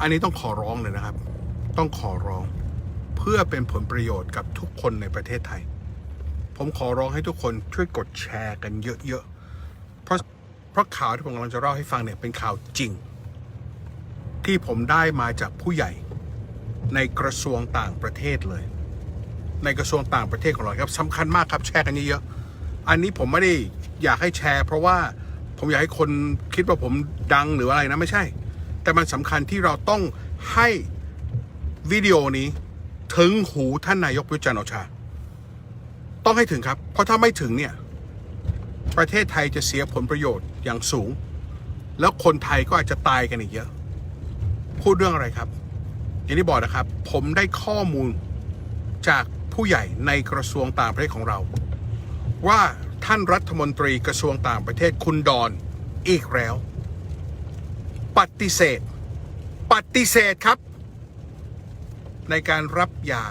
อันนี้ต้องขอร้องเลยนะครับ ต้องขอร้องเพื่อเป็นผลประโยชน์กับทุกคนในประเทศไทย ผมขอร้องให้ทุกคนช่วยกดแชร์กันเยอะๆ เพราะเพราะข่าวที่ผมกำลังจะเล่าให้ฟังเนี่ยเป็นข่าวจริง ที่ผมได้มาจากผู้ใหญ่ในกระทรวงต่างประเทศเลย ในกระทรวงต่างประเทศของเราครับสำคัญมากครับแชร์กันเยอะๆอันนี้ผมไม่ได้อยากให้แชร์ เพราะว่าผมอยากให้คนคิดว่าผมดังหรืออะไรนะไม่ใช่ แต่มันสำคัญที่เราต้องให้วิดีโอนี้ถึงหูท่านนายกยุทธจันโอชา ต้องให้ถึงครับ เพราะถ้าไม่ถึงเนี่ย ประเทศไทยจะเสียผลประโยชน์อย่างสูง แล้วคนไทยก็อาจจะตายกันอีกเยอะ พูดเรื่องอะไรครับ อย่างที่บอกนะครับ ผมได้ข้อมูลจากผู้ใหญ่ในกระทรวงต่างประเทศของเรา ว่าท่านรัฐมนตรีกระทรวงต่างประเทศคุณดอนอีกแล้ว ปฏิเสธ ปฏิเสธครับ ในการรับยา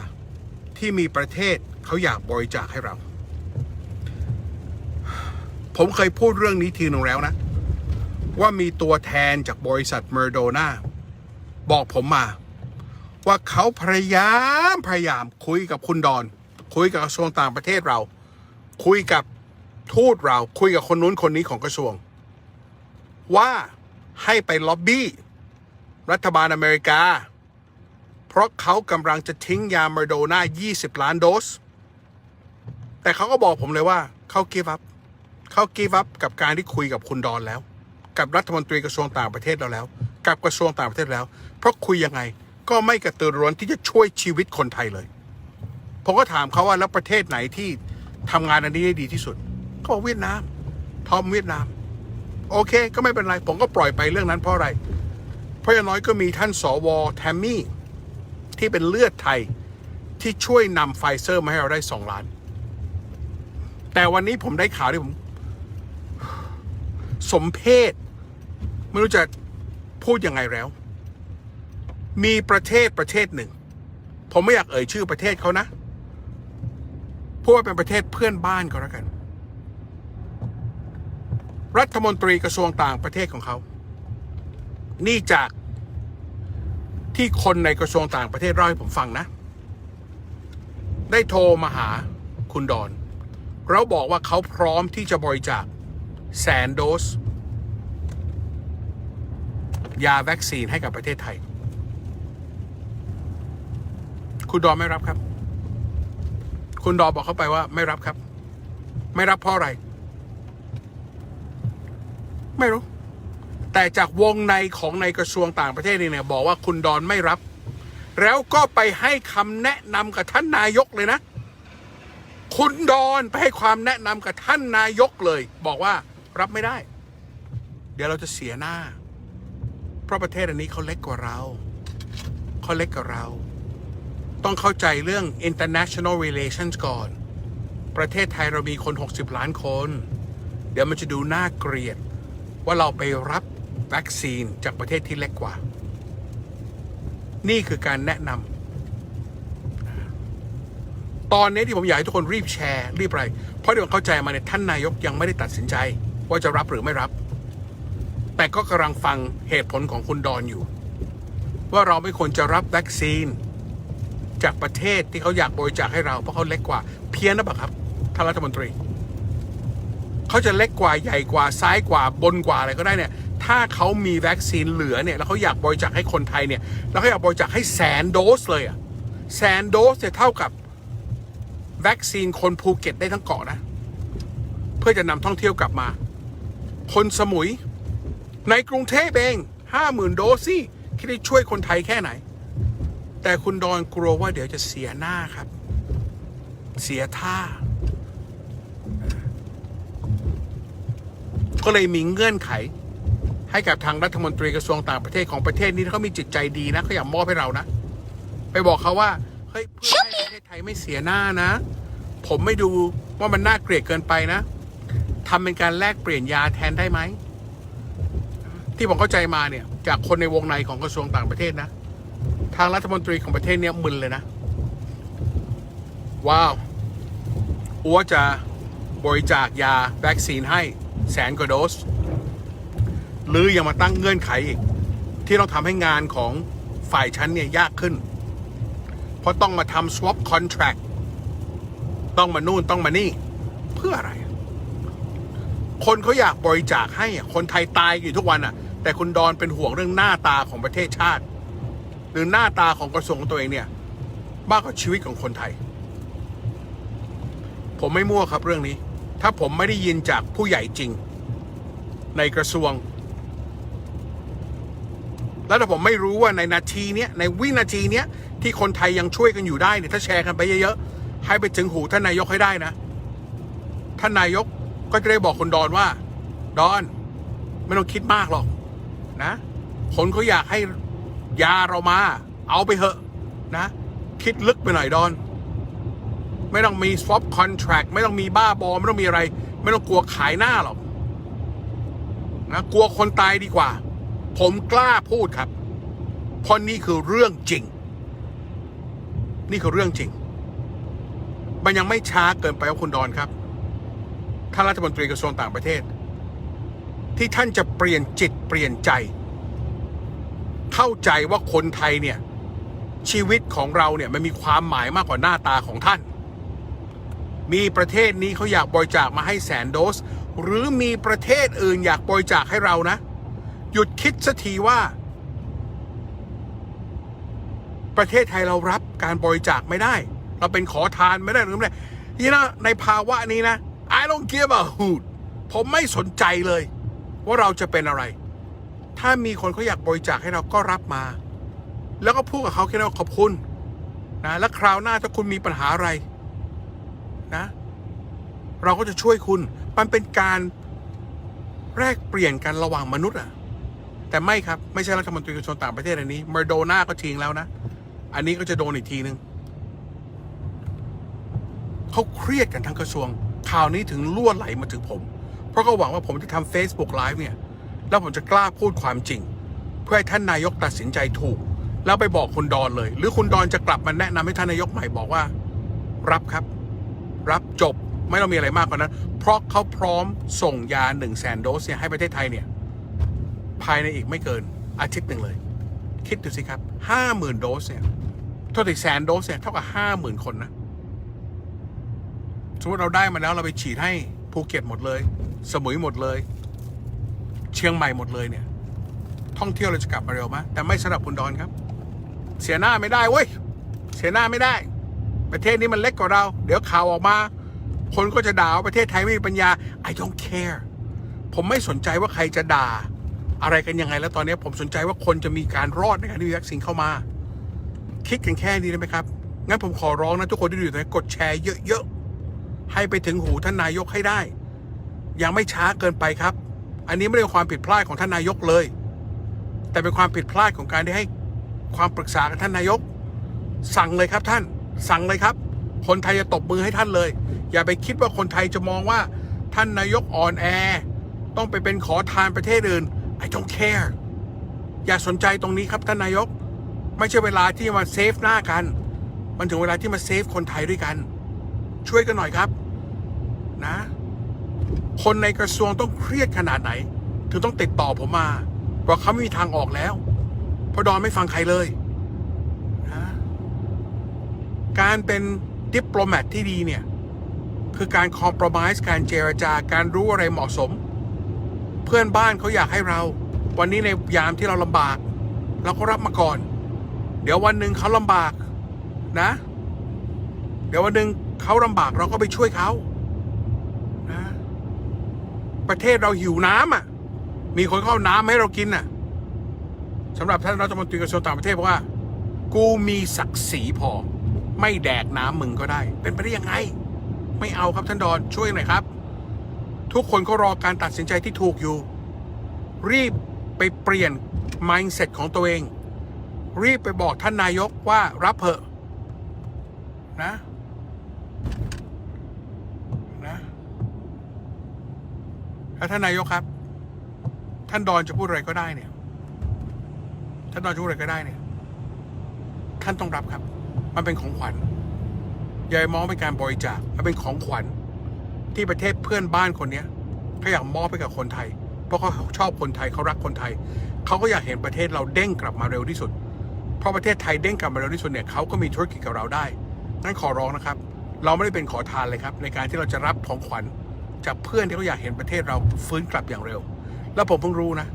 ที่มีประเทศเขาอยากบริจาคให้เรา ผมเคยพูดเรื่องนี้ทีนึงแล้วนะ ว่ามีตัวแทนจากบริษัทเมอร์โดนาบอกผมมา ว่าเขาพยายามพยายามคุยกับคุณดอน คุยกับกระทรวงต่างประเทศเรา คุยกับทูตเราคุยกับคนนู้นคนนี้ของกระทรวง ว่า ให้ไปล็อบบี้ รัฐบาลอเมริกา เพราะเขากำลังจะทิ้งยาเมอร์โดนา20 ล้านโดส แต่เขาก็บอกผมเลยว่าเขา give up เขา give up กับการที่คุยกับคุณดอนแล้ว กับรัฐมนตรีกระทรวงต่างประเทศเราแล้ว กับกระทรวงต่างประเทศแล้ว เพราะคุยยังไงก็ไม่กระตือรือร้นที่จะช่วยชีวิตคนไทยเลยผมก็ถามเขาว่าแล้วประเทศไหนที่ทำงานอันนี้ได้ดีที่สุดเขาบอกเวียดนามทอมเวียดนาม โอเค ก็ไม่เป็นไร ผมก็ปล่อยไปเรื่องนั้นเพราะอะไร เพราะอย่างน้อยก็มีท่านสวแทมมี่ ที่เป็นเลือดไทยที่ช่วยนำไฟเซอร์มาให้เราได้สองล้าน แต่วันนี้ผมได้ข่าวที่ผม สมเพศไม่รู้จะพูดยังไงแล้ว มีประเทศประเทศหนึ่ง ผมไม่อยากเอ่ยชื่อประเทศเขานะเพราะว่าเป็นประเทศเพื่อนบ้านก็แล้วกัน รัฐมนตรีกระทรวงต่างประเทศของเขา นี่จากที่คนในกระทรวงต่างประเทศเล่าให้ผมฟังนะ ได้โทรมาหาคุณดอนแล้วบอกว่าเขาพร้อมที่จะบริจาคแสนโดส ยาวัคซีนให้กับประเทศไทย คุณดอนไม่รับครับ คุณดอนบอกเขาไปว่าไม่รับครับ ไม่รับเพราะอะไร ไม่รู้ แต่จากวงในของในกระทรวงต่างประเทศนี่เนี่ย บอกว่าคุณดอนไม่รับ แล้วก็ไปให้คำแนะนำกับท่านนายกเลยนะ คุณดอนไปให้ความแนะนำกับท่านนายกเลย บอกว่ารับไม่ได้ เดี๋ยวเราจะเสียหน้า เพราะประเทศอันนี้เขาเล็กกว่าเราเขาเล็กกว่าเรา ต้องเข้าใจเรื่อง international relations ก่อน ประเทศไทยเรามีคน 60 ล้านคน เดี๋ยวมันจะดูน่าเกลียด ว่าเราไปรับวัคซีนจากประเทศที่เล็กกว่า นี่คือการแนะนำตอนนี้ที่ผมอยากให้ทุกคนรีบแชร์ รีบอะไร เพราะเดี๋ยวเข้าใจมาเนี่ยท่านนายกยังไม่ได้ตัดสินใจ ว่าจะรับหรือไม่รับ แต่ก็กำลังฟังเหตุผลของคุณดอนอยู่ ว่าเราไม่ควรจะรับวัคซีน จากประเทศที่เขาอยากบริจาคให้เราเพราะเขาเล็กกว่า เพี้ยนนะปะครับท่านรัฐมนตรี เขาจะเล็กกว่าใหญ่กว่าซ้ายกว่าบนกว่าอะไรก็ได้เนี่ยถ้าเขามีวัคซีนเหลือเนี่ยแล้วเขาอยากบริจาคให้คนไทยเนี่ยแล้วเขาอยากบริจาคให้แสนโดสเลยอะแสนโดสเนี่ยเท่ากับวัคซีนคนภูเก็ตได้ทั้งเกาะนะ เพื่อจะนำท่องเที่ยวกลับมา คนสมุย ในกรุงเทพเองห้าหมื่นโดสสิคิดได้ช่วยคนไทยแค่ไหน แต่คุณดอนกลัวว่าเดี๋ยวจะเสียหน้าครับ เสียท่า ก็เลยมีเงื่อนไข ให้กับทางรัฐมนตรีกระทรวงต่างประเทศของประเทศนี้เขามีจิตใจดีนะเขาอยากมอบให้เรานะ ไปบอกเขาว่าเฮ้ยเพื่อให้ประเทศไทยไม่เสียหน้านะ ผมไม่ดูว่ามันน่าเกลียดเกินไปนะทำเป็นการแลกเปลี่ยนยาแทนได้ไหมที่ผมเข้าใจมาเนี่ย จากคนในวงในของกระทรวงต่างประเทศนะ ทางรัฐมนตรีของประเทศเนี้ยมึนเลยนะ ว้าวอัวจะบริจาคยาวัคซีนให้ แสนกว่าโดส หรือยังมาตั้งเงื่อนไขอีก ที่ต้องทำให้งานของฝ่ายฉันเนี่ยยากขึ้น เพราะต้องมาทำ swap contract ต้องมานู่นต้องมานี่ เพื่ออะไร คนเขาอยากบริจาคให้คนไทยตายอยู่ทุกวันอะ แต่คุณดอนเป็นห่วงเรื่องหน้าตาของประเทศชาติ หรือหน้าตาของกระทรวงของตัวเองเนี่ยมากกว่าชีวิตของคนไทย ผมไม่มั่วครับเรื่องนี้ ถ้าผมไม่ได้ยินจากผู้ใหญ่จริง ในกระทรวง แล้วถ้าผมไม่รู้ว่าในนาทีเนี้ยในวินาทีเนี้ยที่คนไทยยังช่วยกันอยู่ได้เนี่ยถ้าแชร์กันไปเยอะๆให้ไปถึงหูท่านนายกให้ได้นะท่านนายกก็จะได้บอกคนดอนว่า ดอน ไม่ต้องคิดมากหรอกนะคนเขาอยากให้ยาเรามา เอาไปเถอะนะ คิดลึกไปหน่อยดอน ไม่ต้องมี swap contract ไม่ต้องมีบ้าบอไม่ต้องมีอะไร ไม่ต้องกลัวขายหน้าหรอกนะกลัวคนตายดีกว่า ผมกล้าพูดครับ เพราะนี่คือเรื่องจริง นี่คือเรื่องจริง มันยังไม่ช้าเกินไปครับคุณดอนครับท่านรัฐมนตรีกระทรวงต่างประเทศ ที่ท่านจะเปลี่ยนจิตเปลี่ยนใจ เข้าใจว่าคนไทยเนี่ยชีวิตของเราเนี่ยมันมีความหมายมากกว่าหน้าตาของท่าน มีประเทศนี้เขาอยากบริจาคมาให้แสนโดส หรือมีประเทศอื่นอยากบริจาคให้เรานะ หยุดคิดสักทีว่า ประเทศไทยเรารับการบริจาคไม่ได้ เราเป็นขอทานไม่ได้หรือไม่ได้นี่นะในภาวะนี้นะ I don't give a hoot ผมไม่สนใจเลย ว่าเราจะเป็นอะไร ถ้ามีคนเขาอยากบริจาคให้เราก็รับมา แล้วก็พูดกับเขาแค่ว่าขอบคุณนะแล้วคราวหน้าถ้าคุณมีปัญหาอะไร นะ เราก็จะช่วยคุณ มันเป็นการแลกเปลี่ยนกันระหว่างมนุษย์อะแต่ไม่ครับ ไม่ใช่รัฐมนตรีกระทรวงต่างประเทศอันนี้มาโดนาก็ทิ้งแล้วนะ อันนี้ก็จะโดนอีกทีนึงเขาเครียดกันทั้งกระทรวง ข่าวนี้ถึงล่วไหลมาถึงผม เพราะก็หวังว่าผมจะทำ Facebook Live เนี่ย แล้วผมจะกล้าพูดความจริง เพื่อให้ท่านนายกตัดสินใจถูก แล้วไปบอกคุณดอนเลย หรือคุณดอนจะกลับมาแนะนำให้ท่านนายกใหม่บอกว่า รับครับ รับจบไม่ต้องมีอะไรมากกว่านั้น เพราะเขาพร้อมส่งยา1นึ่งแสนโดสเนี่ยให้ประเทศไทยเนี่ย ภายในอีกไม่เกินอาทิตย์หนึ่งเลย คิดดูสิครับห้าหมื่นโดสเนี่ยเท่ากับแสนโดสเนี่ยเท่ากับห้าหมื่นคนนะ สมมติเราได้มาแล้วเราไปฉีดให้ภูเก็ตหมดเลย สมุยหมดเลย เชียงใหม่หมดเลยเนี่ย ท่องเที่ยวเราจะกลับมาเร็วไหมแต่ไม่สำหรับคุณดอนครับ เสียหน้าไม่ได้เว้ยเสียหน้าไม่ได้ ประเทศนี้มันเล็กกว่าเรา เดี๋ยวข่าวออกมา คนก็จะด่าว่าประเทศไทยไม่มีปัญญา I don't care ผมไม่สนใจว่าใครจะด่า อะไรกันยังไงแล้วตอนนี้ผมสนใจว่าคนจะมีการรอดในการที่มีวัคซีนเข้ามา คิดกันแค่นี้ได้ไหมครับ งั้นผมขอร้องนะทุกคนที่อยู่ตรงนี้กดแชร์เยอะๆ ให้ไปถึงหูท่านนายกให้ได้ ยังไม่ช้าเกินไปครับ อันนี้ไม่ได้ความผิดพลาดของท่านนายกเลย แต่เป็นความผิดพลาดของการที่ให้ความปรึกษากับท่านนายก สั่งเลยครับท่าน สั่งเลยครับ คนไทยจะตบมือให้ท่านเลย อย่าไปคิดว่าคนไทยจะมองว่าท่านนายกอ่อนแอ ต้องไปเป็นขอทานประเทศอื่น I don't care อย่าสนใจตรงนี้ครับท่านนายก ไม่ใช่เวลาที่มาเซฟหน้ากัน มันถึงเวลาที่มาเซฟคนไทยด้วยกัน ช่วยกันหน่อยครับ นะ คนในกระทรวงต้องเครียดขนาดไหน ถึงต้องติดต่อผมมาบอกเขาไม่มีทางออกแล้วเพราะดอนไม่ฟังใครเลย การเป็นดิปโลแมตที่ดีเนี่ย คือการคอม p r o m i s e การเจรจาการรู้อะไรเหมาะสม เพื่อนบ้านเขาอยากให้เรา วันนี้ในยามที่เราลำบาก เราก็รับมาก่อน เดี๋ยววันหนึ่งเขาลำบากนะ เดี๋ยววันหนึ่งเขาลำบากเราก็ไปช่วยเขานะประเทศเราหิวน้ำอะ มีคนเข้าน้ำให้เรากินน่ะสำหรับท่านรัฐมนตรีกระทรวงต่างประเทศบอกว่า กูมีศักดิ์ศรีพอ ไม่แดกน้ำมึงก็ได้ เป็นไปได้ยังไง ไม่เอาครับท่านดอนช่วยหน่อยครับ ทุกคนก็รอการตัดสินใจที่ถูกอยู่ รีบไปเปลี่ยน mindset ของตัวเอง รีบไปบอกท่านนายกว่ารับเถอะนะนะแล้วท่านนายกครับ ท่านดอนจะพูดอะไรก็ได้เนี่ย ท่านดอนจะพูดอะไรก็ได้เนี่ย ท่านต้องรับครับ มันเป็นของขวัญยาไปมองเป็นการบริจาคมันเป็นของขวัญที่ประเทศเพื่อนบ้านคนเนี้ยเขาอยากมอบให้กับคนไทย เพราะเขาชอบคนไทยเขารักคนไทย เขาก็อยากเห็นประเทศเราเด้งกลับมาเร็วที่สุด เพราะประเทศไทยเด้งกลับมาเร็วที่สุดเนี่ยเขาก็มีธุรกิจกับเราได้งั้นขอร้องนะครับ เราไม่ได้เป็นขอทานเลยครับ ในการที่เราจะรับของขวัญจากเพื่อนที่เขาอยากเห็นประเทศเราฟื้นกลับอย่างเร็ว แล้วผมเพิ่งรู้นะ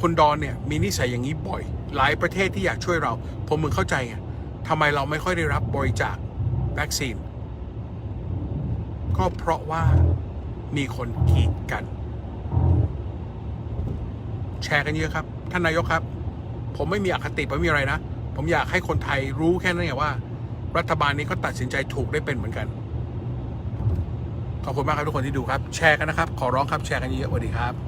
คุณดอนเนี่ยมีนิสัยอย่างนี้บ่อย หลายประเทศที่อยากช่วยเรา ผมมึงเข้าใจไง ทำไมเราไม่ค่อยได้รับบริจาควัคซีน ก็เพราะว่ามีคนกีดกัน แชร์กันเยอะครับ ท่านนายกครับ ผมไม่มีอคติผมไม่มีอะไรนะ ผมอยากให้คนไทยรู้แค่นั้นเองว่า รัฐบาลนี้ก็ตัดสินใจถูกได้เป็นเหมือนกัน ขอบคุณมากครับทุกคนที่ดูครับ แชร์กันนะครับ ขอร้องครับแชร์กันเยอะสวัสดีครับ